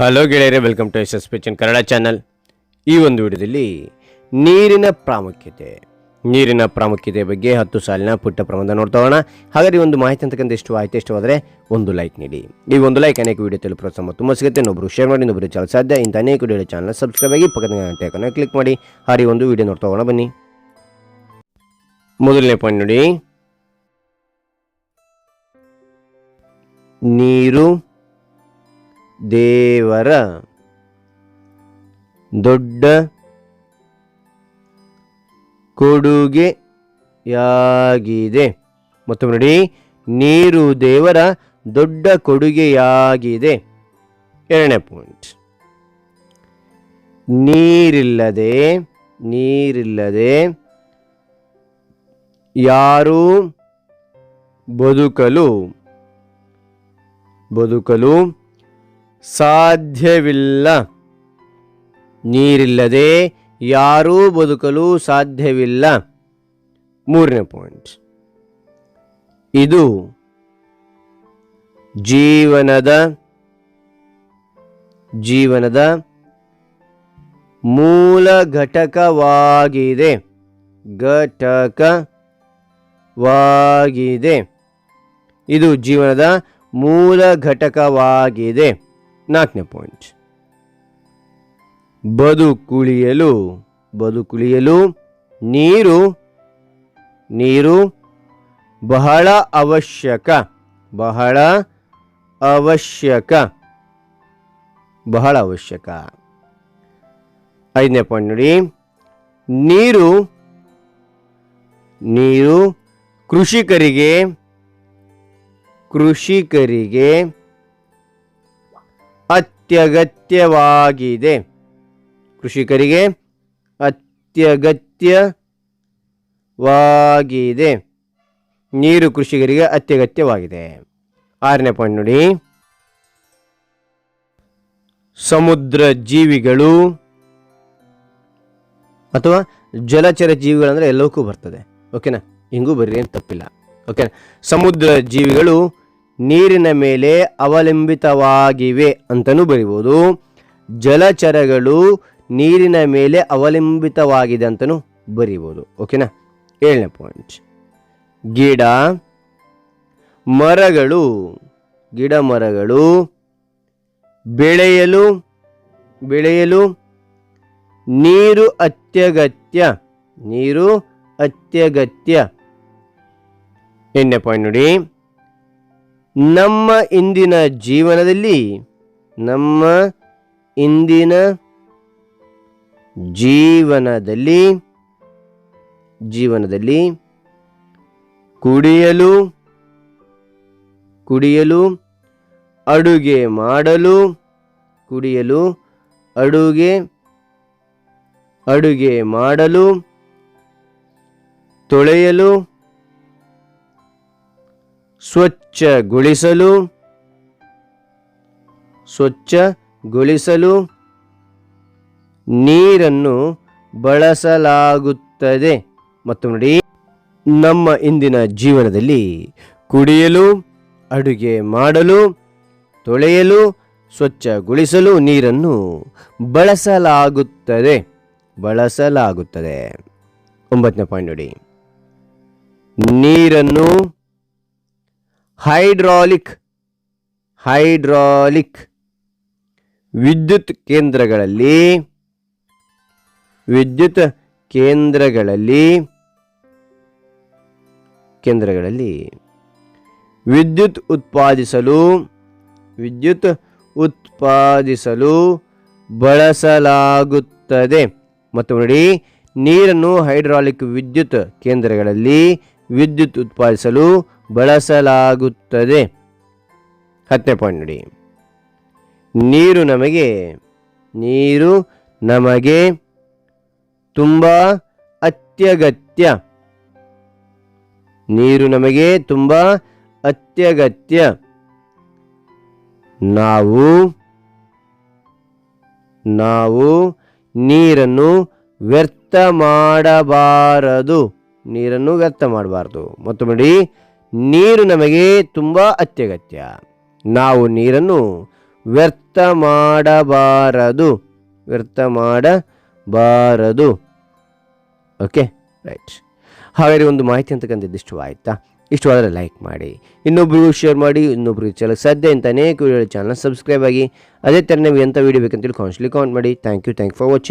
Hello ಗೆಳೆಯರೆ welcome to S S pigeon Kannada channel ಈ ಒಂದು ವಿಡಿಯೋದಲ್ಲಿ ನೀರಿನ ಪ್ರಾಮುಖ್ಯತೆ ನೀರಿನ ಪ್ರಾಮುಖ್ಯತೆ ಬಗ್ಗೆ ಹತ್ತು ಸಾಲಿನ ಪುಟ್ಟ ಪ್ರಬಂಧ ನೋಡ್ತಾ ಹೋಗೋಣ. ಹಾಗಾದ್ರೆ ಒಂದು ಮಾಹಿತಿ ಅಂತಕ್ಕಂಥ ಇಷ್ಟು ಆಯ್ತು, ಇಷ್ಟವಾದರೆ ಒಂದು ಲೈಕ್ ನೀಡಿ. ಈ ಒಂದು ಲೈಕ್ ಅನೇಕ ವಿಡಿಯೋ ತಲುಪ ಪ್ರೋತ್ಸಾಹ ತುಂಬ ಸಿಗುತ್ತೆ. ಇನ್ನೊಬ್ಬರು ಶೇರ್ ಮಾಡಿ ಇನ್ನೊಬ್ಬರು ಚಾಲ ಸಾಧ್ಯ, ಇಂಥ ಅನೇಕ ವಿಡಿಯೋ ಚಾನಲ್ ಸಬ್ಸ್ಕ್ರೈಬ್ ಆಗಿ ಪಕ್ಕದ ಟೇಕನ್ನು ಕ್ಲಿಕ್ ಮಾಡಿ. ಹಾರಿ ಒಂದು ವಿಡಿಯೋ ನೋಡ್ತಾ ಹೋಗೋಣ, ಬನ್ನಿ. ಮೊದಲನೇ ಪಾಯಿಂಟ್ ನೋಡಿ. ನೀರು ದೇವರ ದೊಡ್ಡ ಕೊಡುಗೆಯಾಗಿದೆ. ಮತ್ತು ನೋಡಿ, ನೀರು ದೇವರ ದೊಡ್ಡ ಕೊಡುಗೆಯಾಗಿದೆ. ಎರಡನೇ ಪಾಯಿಂಟ್ ನೀರಿಲ್ಲದೆ ನೀರಿಲ್ಲದೆ ಯಾರೂ ಬದುಕಲು ಬದುಕಲು ಸಾಧ್ಯವಿಲ್ಲ. ನೀರಿಲ್ಲದೆ ಯಾರೂ ಬದುಕಲು ಸಾಧ್ಯವಿಲ್ಲ. ಮೂರನೇ ಪಾಯಿಂಟ್ ಇದು ಜೀವನದ ಜೀವನದ ಮೂಲ ಘಟಕವಾಗಿದೆ. ಘಟಕವಾಗಿದೆ. ಇದು ಜೀವನದ ಮೂಲ ಘಟಕವಾಗಿದೆ. ನಾಲ್ಕನೇ ಪಾಯಿಂಟ್ ಬದುಕುಳಿಯಲು ಬದುಕುಳಿಯಲು ನೀರು ನೀರು ಬಹಳ ಅವಶ್ಯಕ ಬಹಳ ಅವಶ್ಯಕ ಬಹಳ ಅವಶ್ಯಕ. ಐದನೇ ಪಾಯಿಂಟ್ ನೋಡಿ. ನೀರು ನೀರು ಕೃಷಿಕರಿಗೆ ಕೃಷಿಕರಿಗೆ ಅತ್ಯಗತ್ಯವಾಗಿದೆ. ಕೃಷಿಕರಿಗೆ ಅತ್ಯಗತ್ಯವಾಗಿದೆ. ನೀರು ಕೃಷಿಕರಿಗೆ ಅತ್ಯಗತ್ಯವಾಗಿದೆ. ಆರನೇ ಪಾಯಿಂಟ್ ನೋಡಿ. ಸಮುದ್ರ ಜೀವಿಗಳು ಅಥವಾ ಜಲಚರ ಜೀವಿಗಳಂದ್ರೆ ಎಲ್ಲವಕ್ಕೂ ಬರ್ತದೆ. ಓಕೆನಾ ಹಿಂಗೂ ಬರ್ರಿ, ಏನು ತಪ್ಪಿಲ್ಲ. ಓಕೆನಾ ಸಮುದ್ರ ಜೀವಿಗಳು ನೀರಿನ ಮೇಲೆ ಅವಲಂಬಿತವಾಗಿವೆ ಅಂತಲೂ ಬರಿಬೋದು. ಜಲಚರಗಳು ನೀರಿನ ಮೇಲೆ ಅವಲಂಬಿತವಾಗಿದೆ ಅಂತಲೂ ಬರಿಬೋದು. ಓಕೆನಾ? ಏಳನೇ ಪಾಯಿಂಟ್ ಗಿಡ, ಮರಗಳು ಗಿಡ ಮರಗಳು ಬೆಳೆಯಲು ಬೆಳೆಯಲು ನೀರು ಅತ್ಯಗತ್ಯ ನೀರು ಅತ್ಯಗತ್ಯ. ಎಣ್ಣೆ ಪಾಯಿಂಟ್ ನೋಡಿ. ನಮ್ಮ ಇಂದಿನ ಜೀವನದಲ್ಲಿ, ನಮ್ಮ ಇಂದಿನ ಜೀವನದಲ್ಲಿ ಜೀವನದಲ್ಲಿ ಕುಡಿಯಲು ಕುಡಿಯಲು, ಅಡುಗೆ ಮಾಡಲು, ಕುಡಿಯಲು, ಅಡುಗೆ ಅಡುಗೆ ಮಾಡಲು, ತೊಳೆಯಲು ಸ್ವಚ್ಛಗೊಳಿಸಲು ಸ್ವಚ್ಛಗೊಳಿಸಲು ನೀರನ್ನು ಬಳಸಲಾಗುತ್ತದೆ. ಮತ್ತು ನೋಡಿ, ನಮ್ಮ ಇಂದಿನ ಜೀವನದಲ್ಲಿ ಕುಡಿಯಲು, ಅಡುಗೆ ಮಾಡಲು, ತೊಳೆಯಲು, ಸ್ವಚ್ಛಗೊಳಿಸಲು ನೀರನ್ನು ಬಳಸಲಾಗುತ್ತದೆ. ಬಳಸಲಾಗುತ್ತದೆ. ಒಂಬತ್ತನೇ ಪಾಯಿಂಟ್ ನೋಡಿ. ನೀರನ್ನು ಹೈಡ್ರಾಲಿಕ್ ಹೈಡ್ರಾಲಿಕ್ ವಿದ್ಯುತ್ ಕೇಂದ್ರಗಳಲ್ಲಿ ವಿದ್ಯುತ್ ಕೇಂದ್ರಗಳಲ್ಲಿ ಕೇಂದ್ರಗಳಲ್ಲಿ ವಿದ್ಯುತ್ ಉತ್ಪಾದಿಸಲು ವಿದ್ಯುತ್ ಉತ್ಪಾದಿಸಲು ಬಳಸಲಾಗುತ್ತದೆ. ಮತ್ತು ನೋಡಿ, ನೀರನ್ನು ಹೈಡ್ರಾಲಿಕ್ ವಿದ್ಯುತ್ ಕೇಂದ್ರಗಳಲ್ಲಿ ವಿದ್ಯುತ್ ಉತ್ಪಾದಿಸಲು ಬಳಸಲಾಗುತ್ತದೆ. ಹತ್ತನೇ ಪಾಯಿಂಟ್ ನೋಡಿ. ನೀರು ನಮಗೆ ನೀರು ನಮಗೆ ತುಂಬ ಅತ್ಯಗತ್ಯ. ನೀರು ನಮಗೆ ತುಂಬ ಅತ್ಯಗತ್ಯ. ನಾವು ನಾವು ನೀರನ್ನು ವ್ಯರ್ಥ ಮಾಡಬಾರದು. ನೀರನ್ನು ವ್ಯರ್ಥ ಮಾಡಬಾರದು. ಮತ್ತು ನೋಡಿ. ನೀರು ನಮಗೆ ತುಂಬ ಅತ್ಯಗತ್ಯ. ನಾವು ನೀರನ್ನು ವ್ಯರ್ಥ ಮಾಡಬಾರದು. ವ್ಯರ್ಥ ಮಾಡಬಾರದು. ಓಕೆ ರೈಟ್ ಹಾಗಾದರೆ ಒಂದು ಮಾಹಿತಿ ಅಂತಕ್ಕಂಥದ್ದು ಇಷ್ಟು ಇಷ್ಟವಾದರೆ ಲೈಕ್ ಮಾಡಿ. ಇನ್ನೊಬ್ರಿಗೂ ಶೇರ್ ಮಾಡಿ, ಇನ್ನೊಬ್ರಿಗೆ ಚಲಕ್ಕೆ ಸಾಧ್ಯ ಅಂತ ಅನೇಕ ವಿಡಿಯೋ ಚಾನಲ್ ಸಬ್ಸ್ಕ್ರೈಬ್ ಆಗಿ. ಅದೇ ಥರ ನೀವು ಎಂಥ ವೀಡಿಯೋ ಬೇಕಂತೇಳಿ ಕಾನ್ಸ್ಟ್ಲಿ ಕಾಮೆಂಟ್ ಮಾಡಿ. Thank you thank for watching